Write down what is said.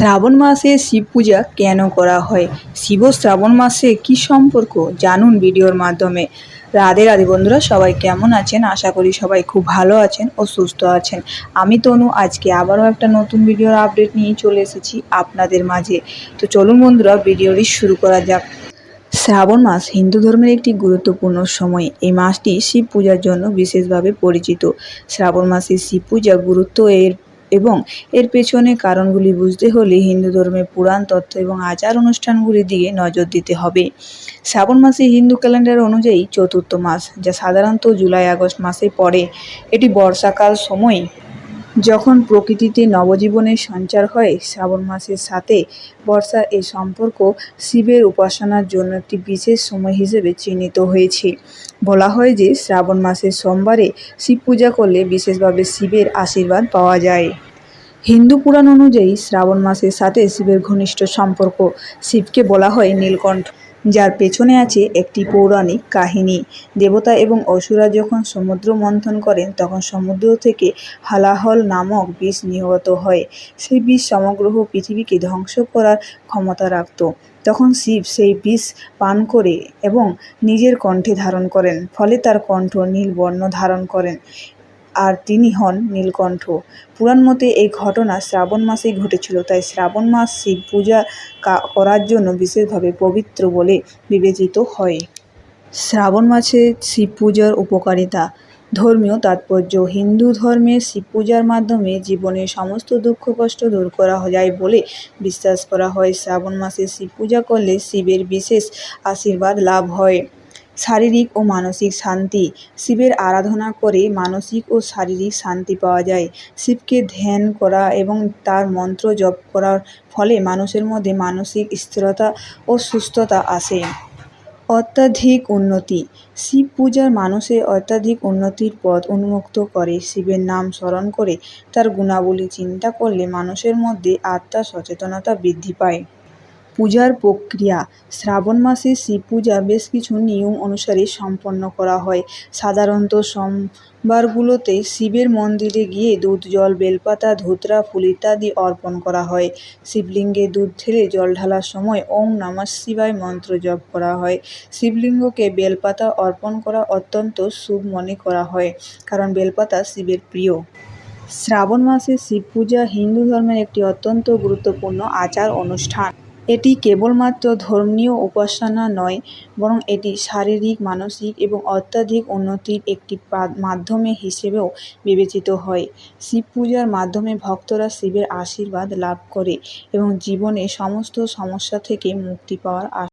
শ্রাবণ মাসে শিব পূজা কেন করা হয়? শিব শ্রাবণ মাসে কি সম্পর্ক? জানুন ভিডিওর মাধ্যমে। রাধে রাধে বন্ধুরা, সবাই কেমন আছেন? আশা করি সবাই খুব ভালো আছেন ও সুস্থ আছেন। আমি তনু, আজকে আবারও একটা নতুন ভিডিওর আপডেট নিয়ে চলে এসেছি আপনাদের মাঝে। তো চলুন বন্ধুরা, ভিডিওটি শুরু করা যাক। শ্রাবণ মাস হিন্দু ধর্মের একটি গুরুত্বপূর্ণ সময়। এই মাসটি শিব পূজার জন্য বিশেষভাবে পরিচিত। শ্রাবণ মাসে শিব পূজা গুরুত্ব এর এবং এর পেছনে কারণগুলি বুঝতে হলে হিন্দু ধর্মের পুরাণ, তথ্য এবং আচার অনুষ্ঠানগুলির দিকে নজর দিতে হবে। শ্রাবণ মাসে হিন্দু ক্যালেন্ডার অনুযায়ী চতুর্থ মাস, যা সাধারণত জুলাই আগস্ট মাসে পড়ে। এটি বর্ষাকাল সময় যখন প্রকৃতিতে নবজীবনের সঞ্চার হয়, শ্রাবণ মাসের সাথে বর্ষার এই সম্পর্ক শিবের উপাসনার জন্য একটি বিশেষ সময় হিসেবে চিহ্নিত হয়েছে। বলা হয় যে, শ্রাবণ মাসের সোমবারে শিব পূজা করলে বিশেষভাবে শিবের আশীর্বাদ পাওয়া যায়। হিন্দু পুরাণ অনুযায়ী, শ্রাবণ মাসের সাথে শিবের ঘনিষ্ঠ সম্পর্ক। শিবকে বলা হয় নীলকণ্ঠ। যার পেছনে আছে একটি পৌরাণিক কাহিনী। দেবতা এবং অসুরা যখন সমুদ্র মন্থন করেন, তখন সমুদ্র থেকে হালাহল নামক বিষ নিহত হয়। সেই বিষ সমগ্র পৃথিবীকে ধ্বংস করার ক্ষমতা রাখত। তখন শিব সেই বিষ পান করে এবং নিজের কণ্ঠে ধারণ করেন, ফলে তার কণ্ঠ নীল বর্ণ ধারণ করেন। আর তিনি হন নীলকণ্ঠ। পুরাণ মতে এই ঘটনা শ্রাবণ মাসেই ঘটেছিল, তাই শ্রাবণ মাস শিব পূজা করার জন্য বিশেষভাবে পবিত্র বলে বিবেচিত হয়। শ্রাবণ মাসে শিব পূজার উপকারিতা। ধর্মীয় তাৎপর্য। হিন্দু ধর্মে শিব পূজার মাধ্যমে জীবনের সমস্ত দুঃখ, কষ্ট দূর করা যায় বলে বিশ্বাস করা হয়। শ্রাবণ মাসে শিব পূজা করলে শিবের বিশেষ আশীর্বাদ লাভ হয়। শারীরিক ও মানসিক শান্তি। শিবের আরাধনা করে মানসিক ও শারীরিক শান্তি পাওয়া যায়। শিবকে ধ্যান করা এবং তার মন্ত্র জপ করার ফলে মানুষের মধ্যে মানসিক স্থিরতা ও সুস্থতা আসে। অত্যাধিক উন্নতি। শিব পূজার মানুষের অত্যাধিক উন্নতির পথ উন্মুক্ত করে শিবের নাম স্মরণ করে তার গুণাবলী চিন্তা করলে মানুষের মধ্যে আত্মার সচেতনতা বৃদ্ধি পায়। পূজার প্রক্রিয়া। শ্রাবণ মাসে শিব পূজা বেশ কিছু নিয়ম অনুসারে সম্পন্ন করা হয়। সাধারণত সোমবারগুলোতে শিবের মন্দিরে গিয়ে দুধ, জল, বেলপাতা, ধুতরা, ফুল ইত্যাদি অর্পণ করা হয়। শিবলিঙ্গে দুধ ঢেলে জল ঢালার সময় ওম নমঃ শিবায় মন্ত্র জপ করা হয়। শিবলিঙ্গকে বেলপাতা অর্পণ করা অত্যন্ত শুভ মনে করা হয়, কারণ বেলপাতা শিবের প্রিয়। শ্রাবণ মাসে শিব পূজা হিন্দু ধর্মের একটি অত্যন্ত গুরুত্বপূর্ণ আচার অনুষ্ঠান। এটি কেবলমাত্র ধর্মীয় উপাসনা নয়, বরং এটি শারীরিক, মানসিক এবং অত্যাধিক উন্নতির একটি মাধ্যমে হিসেবেও বিবেচিত হয়। শিব পূজার মাধ্যমে ভক্তরা শিবের আশীর্বাদ লাভ করে এবং জীবনে সমস্ত সমস্যা থেকে মুক্তি পাওয়ার আশা